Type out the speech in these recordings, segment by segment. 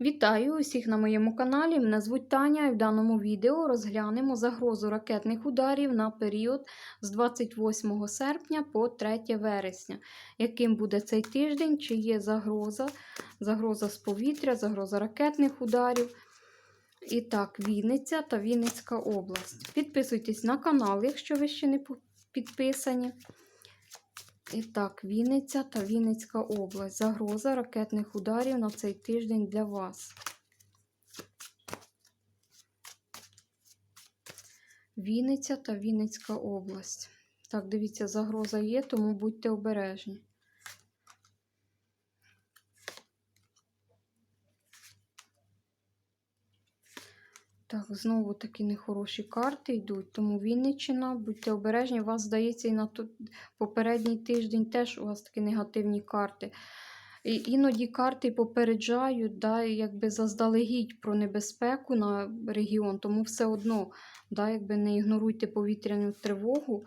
Вітаю усіх на моєму каналі. Мене звуть Таня і в даному відео розглянемо загрозу ракетних ударів на період з 28 серпня по 3 вересня. Яким буде цей тиждень, чи є загроза, загроза з повітря, загроза ракетних ударів. І так, Вінниця та Вінницька область. Підписуйтесь на канал, якщо ви ще не підписані. І так, Вінниця та Вінницька область. Загроза ракетних ударів на цей тиждень для вас. Вінниця та Вінницька область. Так, дивіться, загроза є, тому будьте обережні. Так, знову такі нехороші карти йдуть, тому Вінниччина, будьте обережні, у вас здається, і на попередній тиждень теж у вас такі негативні карти. І іноді карти попереджають, да, якби заздалегідь про небезпеку на регіон, тому все одно да, якби не ігноруйте повітряну тривогу,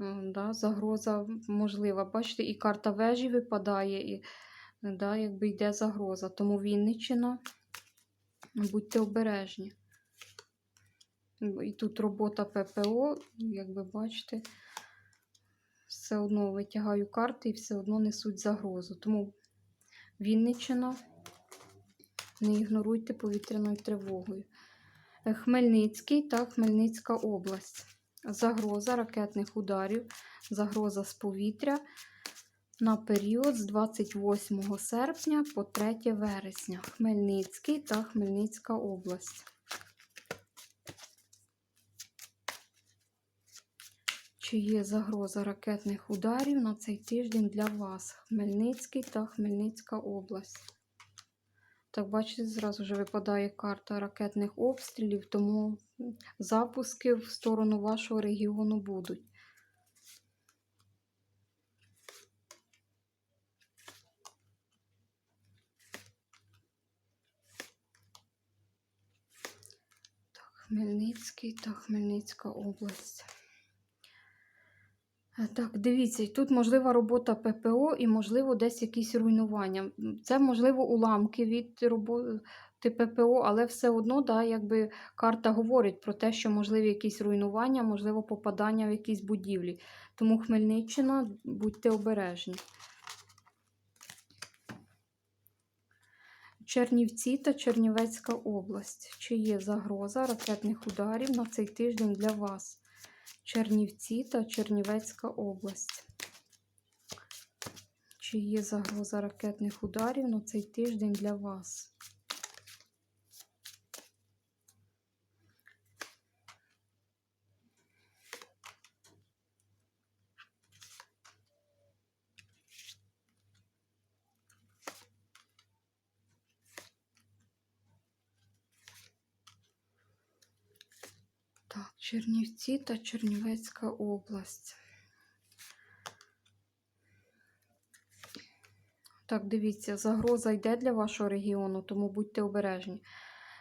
е, да, загроза можлива. Бачите, і карта вежі випадає, і да, якби йде загроза. Тому Вінниччина, будьте обережні. І тут робота ППО, як ви бачите, все одно витягаю карти і все одно несуть загрозу. Тому Вінниччина, не ігноруйте повітряною тривогою. Е, Хмельницький та Хмельницька область. Загроза ракетних ударів, загроза з повітря на період з 28 серпня по 3 вересня. Хмельницький та Хмельницька область. Чи є загроза ракетних ударів на цей тиждень для вас? Хмельницький та Хмельницька область. Так, бачите, зразу вже випадає карта ракетних обстрілів, тому запуски в сторону вашого регіону будуть. Хмельницький та Хмельницька область. Так, дивіться, тут можлива робота ППО і, можливо, десь якісь руйнування. Це, можливо, уламки від роботи ППО, але все одно, да, якби карта говорить про те, що можливі якісь руйнування, можливо, попадання в якісь будівлі. Тому Хмельниччина, будьте обережні. Чернівці та Чернівецька область. Чи є загроза ракетних ударів на цей тиждень для вас? Чернівці та Чернівецька область. Чи є загроза ракетних ударів на цей тиждень для вас? Так, Чернівці та Чернівецька область. Так, дивіться, загроза йде для вашого регіону, тому будьте обережні.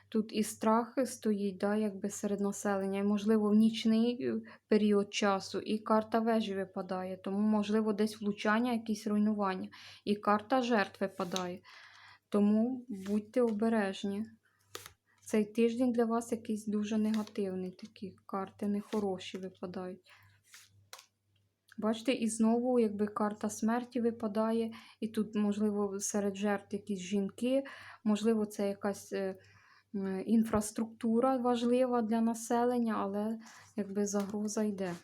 Тут і страх стоїть, да, якби серед населення, і, можливо, в нічний е, період часу, і карта вежі випадає, тому, можливо, десь влучання, якісь руйнування, і карта жертв випадає. Тому будьте обережні. Цей тиждень для вас якийсь дуже негативний. Такі карти нехороші випадають. Бачите, і знову, якби карта смерті випадає, і тут, можливо, серед жертв якісь жінки, можливо, це якась е, інфраструктура важлива для населення, але якби загроза йде.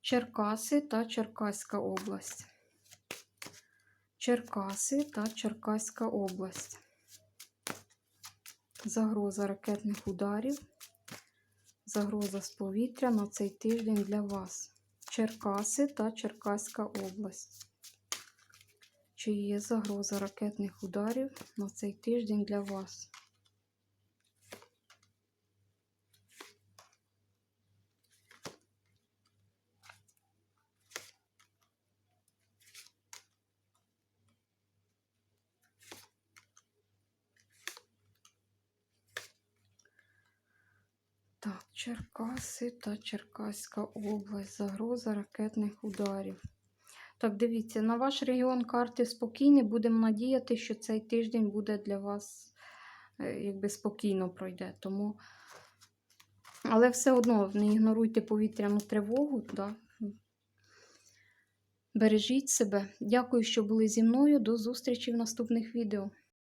Черкаси та Черкаська область. Черкаси та Черкаська область. Загроза ракетних ударів. Загроза з повітря на цей тиждень для вас. Черкаси та Черкаська область. Чи є загроза ракетних ударів на цей тиждень для вас? Так, Черкаси та Черкаська область. Загроза ракетних ударів. Так, дивіться, на ваш регіон карти спокійні. Будемо надіяти, що цей тиждень буде для вас е, якби спокійно пройде. Тому... Але все одно не ігноруйте повітряну тривогу. Да? Бережіть себе. Дякую, що були зі мною. До зустрічі в наступних відео.